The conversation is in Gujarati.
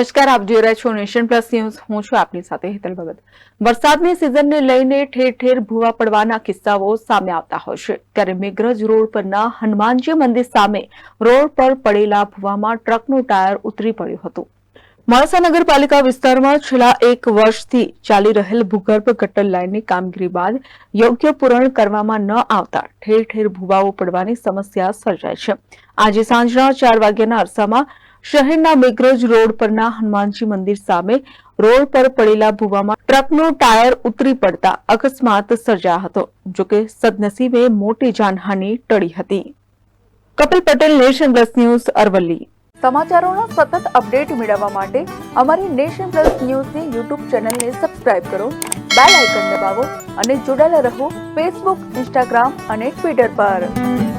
નમસ્કાર, આપ જોઈ રહ્યા છો નેશન પ્લસ ન્યૂઝ. હું છું આપની સાથે હેતલ ભગત. વરસાદની સિઝનને લઈને ઠેર ઠેર ભૂવા પડવાના કિસ્સાઓ સામે આવતા હોય છે. ત્યારે મેઘરજ રોડ પરના હનુમાનજી મંદિર સામે રોડ પર પડેલા ભૂવામાં ટ્રકનું ટાયર ઉતરી પડ્યું હતું. મોડાસા નગરપાલિકા વિસ્તારમાં છેલ્લા એક વર્ષથી ચાલી રહેલ ભૂગર્ભ ગટર લાઇનની કામગીરી બાદ યોગ્ય પૂરણ કરવામાં ન આવતા ઠેર ઠેર ભૂવાઓ પડવાની સમસ્યા સર્જાય છે. આજે સાંજના ચાર વાગ્યાના અરસામાં શહેરના મેઘરજ રોડ પરના હનુમાનજી મંદિર સામે રોડ પર પડેલા ભૂવામાં ટ્રકનું ટાયર ઉતરી પડતા અકસ્માત સર્જાયો હતો જોકે સદનસીબે મોટી જાનહાનિ ટળી હતી. Kapil Patel, nation plus news, Aravalli. સમાચારોનો સતત અપડેટ મેળવવા માટે અમારી નેશન પ્લસ ન્યૂઝની યુટ્યુબ ચેનલને સબસ્ક્રાઇબ કરો, બેલ આઇકન દબાવો અને જોડાયેલા રહો ફેસબુક, ઇન્સ્ટાગ્રામ અને ટ્વિટર પર.